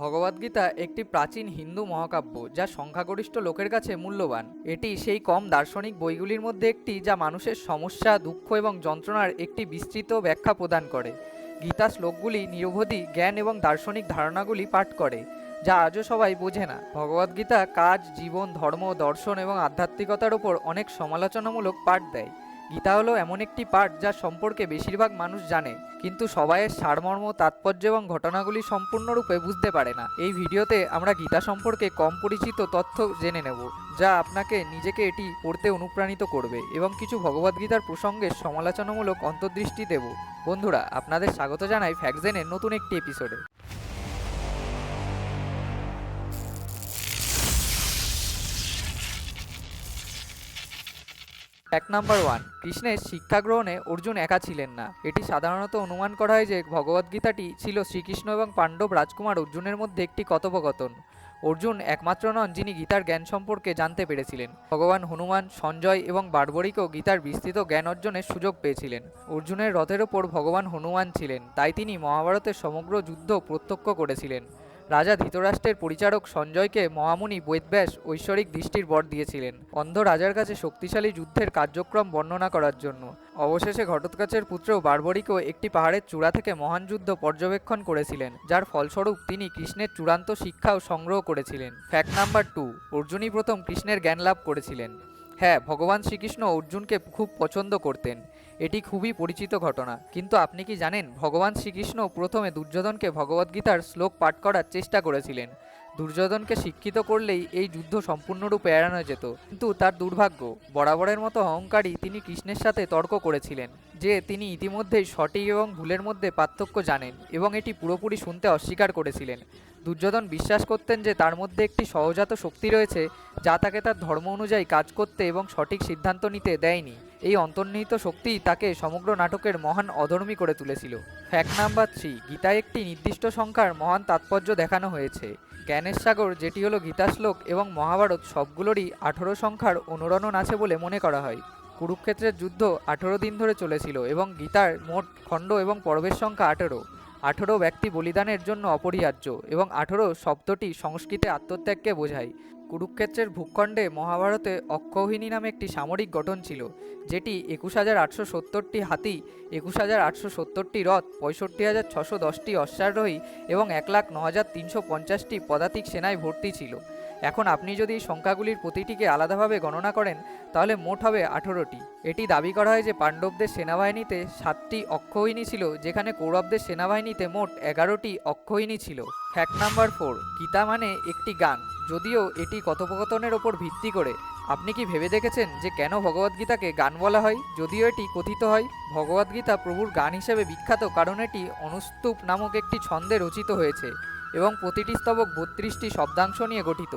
ভগবদ্গীতা একটি প্রাচীন হিন্দু মহাকাব্য যা সংখ্যাগরিষ্ঠ লোকের কাছে মূল্যবান। এটি সেই কম দার্শনিক বইগুলির মধ্যে একটি যা মানুষের সমস্যা, দুঃখ এবং যন্ত্রণার একটি বিস্তৃত ব্যাখ্যা প্রদান করে। গীতা শ্লোকগুলি নিরবধি জ্ঞান এবং দার্শনিক ধারণাগুলি পাঠ করে, যা আজও সবাই বোঝে না। ভগবদ্গীতা কাজ, জীবন, ধর্ম, দর্শন এবং আধ্যাত্মিকতার ওপর অনেক সমালোচনামূলক পাঠ দেয়। গীতা হলো এমন একটি পাঠ যা সম্পর্কে বেশিরভাগ মানুষ জানে, কিন্তু সবাইয়ের সারমর্ম, তাৎপর্য এবং ঘটনাগুলি সম্পূর্ণরূপে বুঝতে পারে না। এই ভিডিওতে আমরা গীতা সম্পর্কে কম পরিচিত তথ্য জেনে নেব, যা আপনাকে নিজেকে এটি পড়তে অনুপ্রাণিত করবে এবং কিছু ভগবদ্গীতার প্রসঙ্গে সমালোচনামূলক অন্তর্দৃষ্টি দেব। বন্ধুরা, আপনাদের স্বাগত জানাই ফ্যাকজেনের নতুন একটি এপিসোডে এক নাম্বার ওয়ান, কৃষ্ণের শিক্ষা গ্রহণে অর্জুন একা ছিলেন না। এটি সাধারণত অনুমান করা হয় যে ভগবদ্গীতাটি ছিল শ্রীকৃষ্ণ এবং পাণ্ডব রাজকুমার অর্জুনের মধ্যে একটি কথোপকথন। অর্জুন একমাত্র নন, যিনি গীতার জ্ঞান সম্পর্কে জানতে পেরেছিলেন। ভগবান হনুমান, সঞ্জয় এবং বারবরিকও গীতার বিস্তৃত জ্ঞান অর্জনের সুযোগ পেয়েছিলেন। অর্জুনের রথের ওপর ভগবান হনুমান ছিলেন, তাই তিনি মহাভারতের সমগ্র যুদ্ধ প্রত্যক্ষ করেছিলেন। রাজা ধৃতরাষ্ট্রের পরিচারক সঞ্জয়কে মহামুনি বৈদ্যাস ঐশ্বরিক দৃষ্টির বর দিয়েছিলেন। অন্ধ রাজার কাছে শক্তিশালী যুদ্ধের কার্যক্রম বর্ণনা করার জন্য। অবশেষে ঘটোৎকাচের পুত্র বারবরিকও একটি পাহাড়ের চূড়া থেকে মহান যুদ্ধ পর্যবেক্ষণ করেছিলেন, যার ফলস্বরূপ তিনি কৃষ্ণের চূড়ান্ত শিক্ষাও সংগ্রহ করেছিলেন। ফ্যাক্ট নাম্বার টু অর্জুনই প্রথম কৃষ্ণের জ্ঞান লাভ করেছিলেন। হ্যাঁ ভগবান শ্রীকৃষ্ণ অর্জুনকে খুব পছন্দ করতেন। এটি খুবই পরিচিত ঘটনা। কিন্তু আপনি কি জানেন, ভগবান শ্রীকৃষ্ণ প্রথমে দুর্যোধনকে ভগবদ্গীতার শ্লোক পাঠ করার চেষ্টা করেছিলেন। দুর্যোধনকে শিক্ষিত করলেই এই যুদ্ধ সম্পূর্ণরূপে এড়ানো যেত। কিন্তু তার দুর্ভাগ্য, বরাবরের মতো অহংকারী তিনি কৃষ্ণের সাথে তর্ক করেছিলেন, যে তিনি ইতিমধ্যেই সঠিক এবং ভুলের মধ্যে পার্থক্য জানেন এবং এটি পুরোপুরি শুনতে অস্বীকার করেছিলেন। দুর্যোধন বিশ্বাস করতেন যে তার মধ্যে একটি সহজাত শক্তি রয়েছে, যা তাকে তার ধর্ম অনুযায়ী কাজ করতে এবং সঠিক সিদ্ধান্ত নিতে দেয়নি। এই অন্তর্নিহিত শক্তিই তাকে সমগ্র নাটকের মহান অধর্মী করে তুলেছিল। ফ্যাক্ট নাম্বার থ্রি গীতায় একটি নির্দিষ্ট সংখ্যার মহান তাৎপর্য দেখানো হয়েছে। জ্ঞানের সাগর, যেটি হলো গীতা শ্লোক এবং মহাভারত, সবগুলোরই আঠেরো সংখ্যার অনুরণন আছে বলে মনে করা হয়। কুরুক্ষেত্রের যুদ্ধ আঠেরো দিন ধরে চলেছিল এবং গীতার মোট খণ্ড এবং পর্বের সংখ্যা আঠেরো। আঠেরো ব্যক্তি বলিদানের জন্য অপরিহার্য এবং আঠেরো শব্দটি সংস্কৃতে আত্মত্যাগকে বোঝায়। কুরুক্ষেত্রের ভূখণ্ডে মহাভারতে অক্ষৌহিনী নামে একটি সামরিক গঠন ছিল, যেটি একুশ হাজার আটশো সত্তরটি হাতি, একুশ হাজার আটশো সত্তরটি রথ পঁয়ষট্টি হাজার ছশো দশটি অশ্বারোহী এবং এক লাখ ন হাজার তিনশো পঞ্চাশটি পদাতিক সেনায় ভর্তি ছিল। এখন আপনি যদি সংখ্যাগুলির প্রতিটিকে আলাদাভাবে গণনা করেন, তাহলে মোট হবে আঠেরোটি। এটি দাবি করা হয় যে পাণ্ডবদের সেনাবাহিনীতে সাতটি অক্ষৌহিনী ছিল, যেখানে কৌরবদের সেনাবাহিনীতে মোট এগারোটি অক্ষৌহিনী ছিল। ফ্যাক্ট নাম্বার ফোর গীতা মানে একটি গান। যদিও এটি কথোপকথনের ওপর ভিত্তি করে, আপনি কি ভেবে দেখেছেন যে কেন ভগবদ্গীতাকে গান বলা হয়? যদিও এটি কথিত হয় ভগবদ্গীতা প্রভুর গান হিসেবে বিখ্যাত, কারণ এটি অনুস্তূপ নামক একটি ছন্দে রচিত হয়েছে। এবং প্রতিটি স্তবক বত্রিশটি শব্দাংশ নিয়ে গঠিত।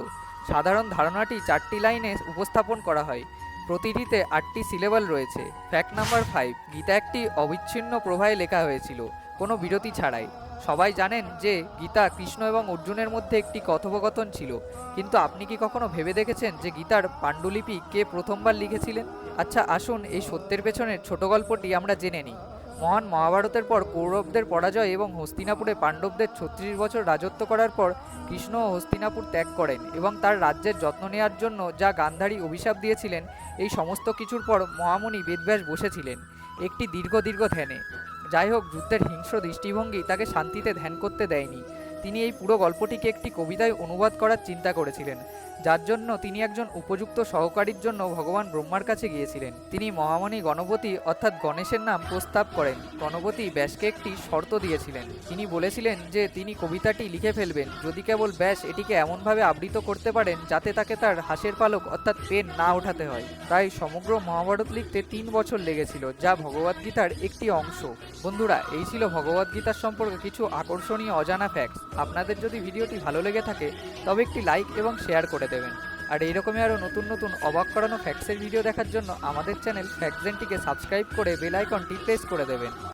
সাধারণ ধারণাটি চারটি লাইনে উপস্থাপন করা হয়। প্রতিটিতে আটটি সিলেবল রয়েছে। ফ্যাক্ট নাম্বার ফাইভ, গীতা একটি অবিচ্ছিন্ন প্রবাহে লেখা হয়েছিল, কোনো বিরতি ছাড়াই। সবাই জানেন যে গীতা কৃষ্ণ এবং অর্জুনের মধ্যে একটি কথোপকথন ছিল। কিন্তু আপনি কি কখনো ভেবে দেখেছেন যে গীতার পাণ্ডুলিপি কে প্রথমবার লিখেছিলেন? আচ্ছা আসুন এই সত্যের পেছনের ছোট গল্পটি আমরা জেনে নিই। মহান মহাভারতের পর কৌরবদের পরাজয় এবং হস্তিনাপুরে পাণ্ডবদের ছত্রিশ বছর রাজত্ব করার পর কৃষ্ণ হস্তিনাপুর ত্যাগ করেন এবং তার রাজ্যের যত্ন নেওয়ার জন্য যা গান্ধারী অভিশাপ দিয়েছিলেন, এই সমস্ত কিছুর পর মহামুনি বেদব্যাস বসেছিলেন একটি দীর্ঘ দীর্ঘ ধ্যানে। যাই হোক, যুদ্ধের হিংস্র দৃষ্টিভঙ্গি তাকে শান্তিতে ধ্যান করতে দেয়নি। তিনি এই পুরো গল্পটিকে একটি কবিতায় অনুবাদ করার চিন্তা করেছিলেন। যার জন্য তিনি একজন উপযুক্ত সহকারীর জন্য ভগবান ব্রহ্মার কাছে গিয়েছিলেন। তিনি মহামণি গণপতি অর্থাৎ গণেশের নাম প্রস্তাব করেন। গণপতি ব্যাসকে একটি শর্ত দিয়েছিলেন। তিনি বলেছিলেন যে, তিনি কবিতাটি লিখে ফেলবেন। যদি কেবল ব্যাস এটিকে এমনভাবে আবৃত করতে পারেন যাতে তাকে তার হাসের পালক অর্থাৎ পেন না ওঠাতে হয়। তাই সমগ্র মহাভারত লিখতে তিন বছর লেগেছিল, যা ভগবদ্গীতার একটি অংশ। বন্ধুরা, এই ছিল ভগবদ্গীতার সম্পর্কে কিছু আকর্ষণীয় অজানা ফ্যাক্টস আপনাদের যদি ভিডিওটি ভালো লেগে থাকে, তবে একটি লাইক এবং শেয়ার করে দেবেন। আর এইরকমই আরও নতুন নতুন অবাক করানো ফ্যাক্সের ভিডিও দেখার জন্য আমাদের চ্যানেল ফ্যাক্টজেনটিকে সাবস্ক্রাইব করে বেল আইকনটি প্রেস করে দেবেন।